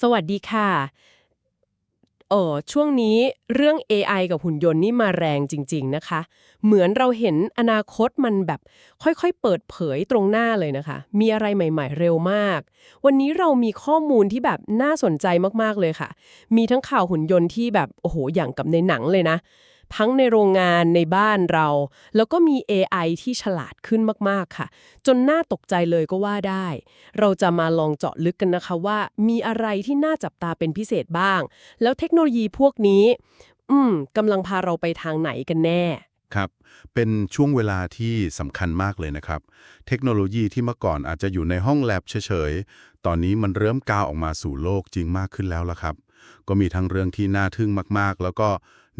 สวัสดีค่ะเออช่วงนี้เรื่อง AI กับหุ่นยนต์นี่มาแรงจริง ๆนะคะ เหมือนเราเห็นอนาคตมันแบบค่อยๆ เปิดเผยตรงหน้าเลยนะคะ มีอะไรใหม่ๆ เร็วมาก วันนี้เรามีข้อมูลที่แบบน่าสนใจมากๆเลยค่ะ มีทั้งข่าวหุ่นยนต์ที่แบบโอ้โหอย่างกับในหนังเลยนะ ทั้งในโรงงานในบ้านเรา แล้วก็มี AI ที่ฉลาดขึ้นมากๆค่ะ จนน่าตกใจเลยก็ว่าได้ เราจะมาลองเจาะลึกกันนะคะว่า มีอะไรที่น่าจับตาเป็นพิเศษบ้าง แล้วเทคโนโลยีพวกนี้ อืมกำลังพาเราไปทางไหนกันแน่ครับ เป็นช่วงเวลาที่สำคัญมากเลยนะครับ เทคโนโลยีที่เมื่อก่อนอาจจะอยู่ในห้องแลบเฉยๆ ตอนนี้มันเริ่มก้าวออกมาสู่โลกจริงมากขึ้นแล้วละครับ ก็มีทั้งเรื่องที่น่าทึ่งมากๆ แล้วก็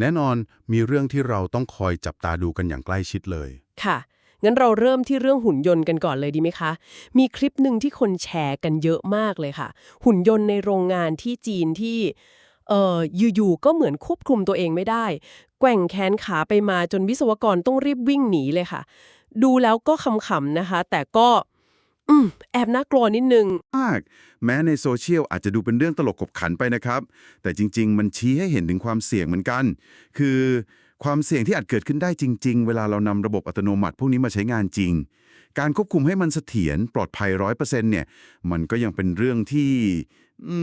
แน่นอนมีเรื่องที่เราต้องคอยจับตาดูกันอย่างใกล้ชิดเลย ค่ะ งั้นเราเริ่มที่เรื่องหุ่นยนต์กันก่อนเลยดีไหมคะ มีคลิปหนึ่งที่คนแชร์กันเยอะมากเลยค่ะ หุ่นยนต์ในโรงงานที่จีนที่เอ่ออยู่ๆก็เหมือนควบคุมตัวเองไม่ได้ แกว่งแขนขาไปมาจนวิศวกรต้องรีบวิ่งหนีเลยค่ะ ดูแล้วก็ขำๆนะคะ แต่ก็ อืม แอบน่ากลัวนิดนึง มาก แม้ในโซเชียลอาจจะดูเป็นเรื่องตลกขบขันไปนะครับ แต่จริง ๆ มันชี้ให้เห็นถึงความเสี่ยงเหมือนกัน คือความเสี่ยงที่อาจเกิดขึ้นได้จริง ๆ เวลาเรานำระบบอัตโนมัติพวกนี้มาใช้งานจริง การควบคุมให้มันเสถียรปลอดภัยร้อยเปอร์เซ็นต์เนี่ย มันก็ยังเป็นเรื่องที่ อื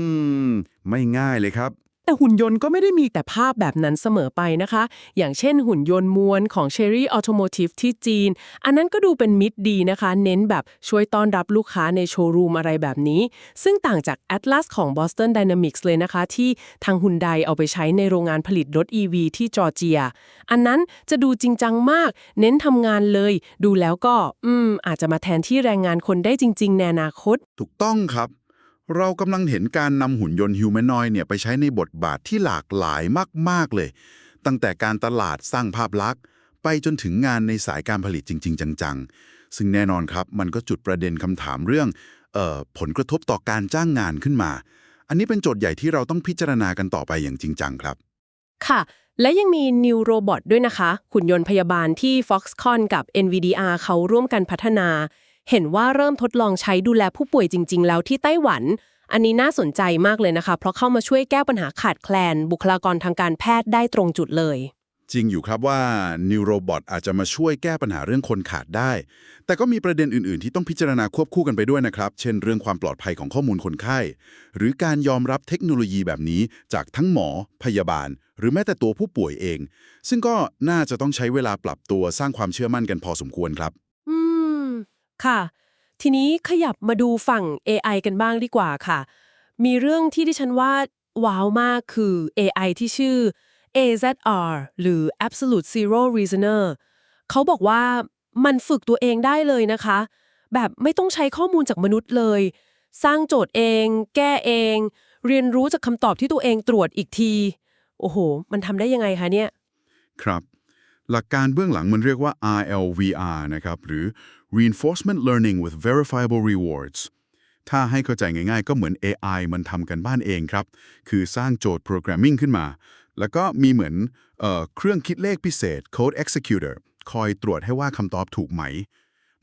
ม ไม่ง่ายเลยครับ แต่หุ่นยนต์ก็ไม่ได้มีแต่ภาพแบบนั้นเสมอไปนะคะ อย่างเช่นหุ่นยนต์มวลของ Cherry Automotive ที่จีน อันนั้นก็ดูเป็นมิตรดีนะคะ เน้นแบบช่วยต้อนรับลูกค้าในโชว์รูมอะไรแบบนี้ ซึ่งต่างจาก Atlas ของ Boston Dynamics เลยนะคะ ที่ทางฮุนไดเอาไปใช้ในโรงงานผลิตรถ EV ที่จอร์เจีย อันนั้นจะดูจริงจังมาก เน้นทำงานเลย ดูแล้วก็ อืม อาจจะมาแทนที่แรงงานคนได้จริง ๆ ในอนาคต ถูกต้องครับ เรากำลังเห็นการนำหุ่นยนต์ฮิวแมนอยเนี่ยไปใช้ในบทบาทที่หลากหลายมาก ๆ เลย ตั้งแต่การตลาดสร้างภาพลักษณ์ ไปจนถึงงานในสายการผลิตจริง ๆ จัง ๆ ซึ่งแน่นอนครับ มันก็จุดประเด็นคำถามเรื่องเออผลกระทบต่อการจ้างงานขึ้นมา อันนี้เป็นโจทย์ใหญ่ที่เราต้องพิจารณากันต่อไปอย่างจริงจังครับ ค่ะ และยังมี New Robot ด้วยนะคะ หุ่นยนต์พยาบาลที่ Foxconn กับ NVIDIA เขาร่วมกันพัฒนา เห็นว่าเริ่มทดลองใช้ดูแลผู้ป่วยจริง ๆ แล้วที่ไต้หวัน อันนี้น่าสนใจมากเลยนะคะ เพราะเข้ามาช่วยแก้ปัญหาขาดแคลน บุคลากรทางการแพทย์ได้ตรงจุดเลย จริงอยู่ครับว่า New Robot อาจจะมาช่วยแก้ปัญหาเรื่องคนขาดได้ แต่ก็มีประเด็นอื่นๆ ที่ต้องพิจารณาควบคู่กันไปด้วยนะครับ เช่นเรื่องความปลอดภัยของข้อมูลคนไข้ หรือการยอมรับเทคโนโลยีแบบนี้จากทั้งหมอ พยาบาล หรือแม้แต่ตัวผู้ป่วยเอง ซึ่งก็น่าจะต้องใช้เวลาปรับตัวสร้างความเชื่อมั่นกันพอสมควรครับ ค่ะ ทีนี้ขยับมาดูฝั่ง AI กันบ้างดีกว่าค่ะ มีเรื่องที่ดิฉันว่าว้าวมากคือ AI ที่ชื่อ AZR หรือ Absolute Zero Reasoner เขาบอกว่ามันฝึกตัวเองได้เลยนะคะ แบบไม่ต้องใช้ข้อมูลจากมนุษย์เลย สร้างโจทย์เอง แก้เอง เรียนรู้จากคำตอบที่ตัวเองตรวจอีกที โอ้โห มันทำได้ยังไงคะเนี่ย ครับ หลักการเบื้องหลังมันเรียกว่า RLVR นะครับ หรือ Reinforcement Learning with Verifiable Rewards ถ้าให้เข้าใจง่ายๆ ก็เหมือน AI มันทำกันบ้านเองครับ คือสร้างโจทย์ programming ขึ้นมา แล้วก็มีเหมือนเออเครื่องคิดเลขพิเศษ Code Executor คอยตรวจให้ว่าคำตอบถูกไหม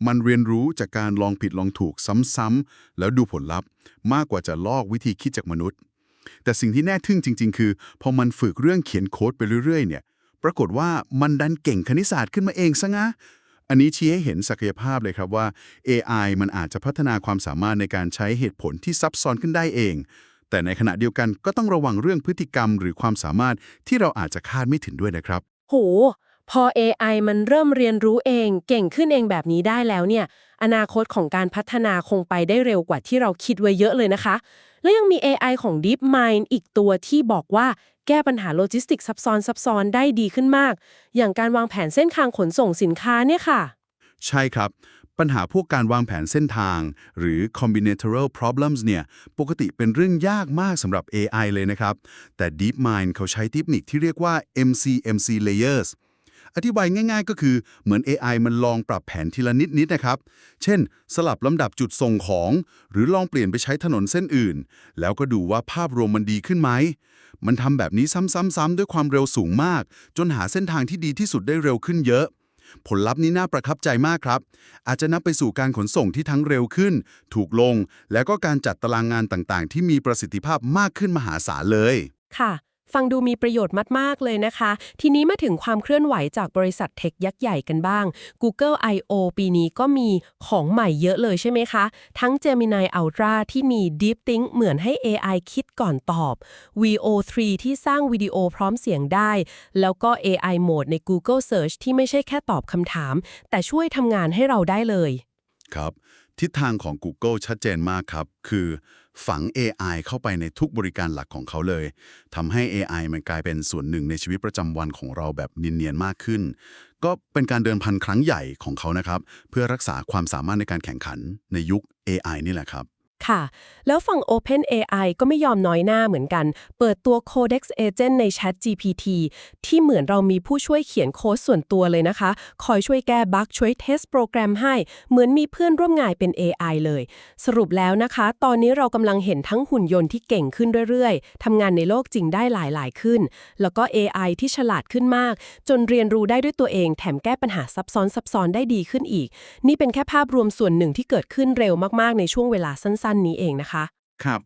มันเรียนรู้จากการลองผิดลองถูกซ้ำๆ แล้วดูผลลัพธ์ มากกว่าจะลอกวิธีคิดจากมนุษย์ แต่สิ่งที่แน่ทึ่งจริง ๆ คือ พอมันฝึกเรื่องเขียนโค้ดไปเรื่อยๆ เนี่ย ปรากฏว่ามันดันเก่งคณิตศาสตร์ขึ้นมาเองซะงะอันนี้ชี้ให้เห็นศักยภาพเลยครับว่า AI มันอาจจะพัฒนาความสามารถในการใช้เหตุผลที่ซับซ้อนขึ้นได้เอง แต่ในขณะเดียวกันก็ต้องระวังเรื่องพฤติกรรมหรือความสามารถที่เราอาจจะคาดไม่ถึงด้วยนะครับ โห พอ AI มันเริ่มเรียนรู้เองเก่งขึ้นเองแบบนี้ได้แล้วเนี่ย อนาคตของการพัฒนาคงไปได้เร็วกว่าที่เราคิดไว้เยอะเลยนะคะ แล้วยังมี AI ของ DeepMind อีกตัวที่บอกว่าแก้ปัญหาโลจิสติกซับซ้อนซับซ้อนได้ดีขึ้นมาก อย่างการวางแผนเส้นทางขนส่งสินค้าเนี่ยค่ะ ใช่ครับ ปัญหาพวกการวางแผนเส้นทาง หรือ combinatorial problems เนี่ย ปกติเป็นเรื่องยากมากสำหรับ AI เลยนะครับ แต่ DeepMind เขาใช้เทคนิคที่เรียกว่า MCMC layers อธิบายง่าย ๆ ก็คือเหมือน AI มันลองปรับแผนทีละนิดๆนะครับ เช่น สลับลำดับจุดส่งของ หรือลองเปลี่ยนไปใช้ถนนเส้นอื่น แล้วก็ดูว่าภาพรวมมันดีขึ้นไหม มันทำแบบนี้ซ้ำๆๆ ด้วยความเร็วสูงมาก จนหาเส้นทางที่ดีที่สุดได้เร็วขึ้นเยอะ ผลลัพธ์นี้น่าประทับใจมากครับ อาจจะนำไปสู่การขนส่งที่ทั้งเร็วขึ้น ถูกลง แล้วก็การจัดตารางงานต่างๆ ที่มีประสิทธิภาพมากขึ้นมหาศาลเลย ค่ะ ฟังดูมีประโยชน์มาก ๆ เลยนะคะ ทีนี้มาถึงความเคลื่อนไหวจากบริษัทเทคยักษ์ใหญ่กันบ้าง Google I.O. ปีนี้ก็มีของใหม่เยอะเลยใช่ไหมคะ ทั้ง Gemini Ultra ที่มี Deep Think เหมือนให้ AI คิดก่อนตอบ VO3 ที่สร้างวิดีโอพร้อมเสียงได้ แล้วก็ AI Mode ใน Google Search ที่ไม่ใช่แค่ตอบคำถาม แต่ช่วยทำงานให้เราได้เลย ครับ ทิศทางของ Google ชัดเจนมากครับ คือ ฝัง AI เข้าไปในทุกบริการหลักของเขาเลยทำให้ AI มันกลายเป็นส่วนหนึ่งในชีวิตประจำวันของเราแบบเนียนๆมากขึ้น ก็เป็นการเดินพันครั้งใหญ่ของเขานะครับ เพื่อรักษาความสามารถในการแข่งขันในยุค AI นี่แหละครับ ค่ะ แล้วฝั่ง Open AI ก็ไม่ยอมน้อยหน้าเหมือนกัน เปิดตัว Codex Agent ใน Chat GPT ที่เหมือนเรามีผู้ช่วยเขียนโค้ดส่วนตัวเลยนะคะ คอยช่วยแก้บั๊กช่วยเทสโปรแกรมให้ เหมือนมีเพื่อนร่วมงานเป็น AI เลย สรุปแล้วนะคะ ตอนนี้เรากำลังเห็นทั้งหุ่นยนต์ที่เก่งขึ้นเรื่อยๆทำงานในโลกจริงได้หลายๆขึ้น แล้วก็ AI ที่ฉลาดขึ้นมาก จนเรียนรู้ได้ด้วยตัวเอง แถมแก้ปัญหาซับซ้อนซับซ้อนได้ดีขึ้นอีก นี่เป็นแค่ภาพรวมส่วนหนึ่งที่เกิดขึ้นเร็วมากๆในช่วงเวลาสั้นๆนี้เองนะคะ ครับ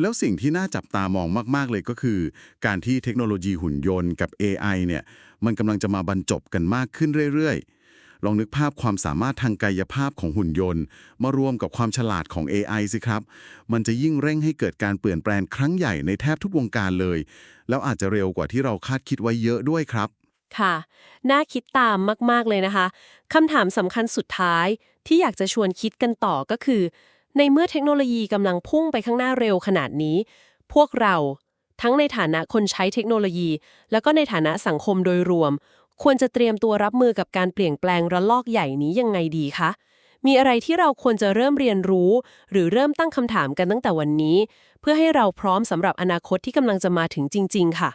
แล้วสิ่งที่น่าจับตามองมาก ๆ เลยก็คือ การที่เทคโนโลยีหุ่นยนต์กับ AI เนี่ย มันกำลังจะมาบรรจบกันมากขึ้นเรื่อย ๆ ลองนึกภาพความสามารถทางกายภาพของหุ่นยนต์ มารวมกับความฉลาดของ AI สิครับ มันจะยิ่งเร่งให้เกิดการเปลี่ยนแปลงครั้งใหญ่ในแทบทุกวงการเลย แล้วอาจจะเร็วกว่าที่เราคาดคิดไว้เยอะด้วยครับ ค่ะ น่าคิดตามมาก ๆ เลยนะคะคำถามสำคัญสุดท้ายที่อยากจะชวนคิดกันต่อก็คือ ในเมื่อเทคโนโลยีกำลังพุ่งไปข้างหน้าเร็วขนาดนี้ พวกเราทั้งในฐานะคนใช้เทคโนโลยี แล้วก็ในฐานะสังคมโดยรวม ควรจะเตรียมตัวรับมือกับการเปลี่ยนแปลงระลอกใหญ่นี้ยังไงดีคะ มีอะไรที่เราควรจะเริ่มเรียนรู้ หรือเริ่มตั้งคำถามกันตั้งแต่วันนี้ เพื่อให้เราพร้อมสำหรับอนาคตที่กำลังจะมาถึงจริง ๆ ค่ะ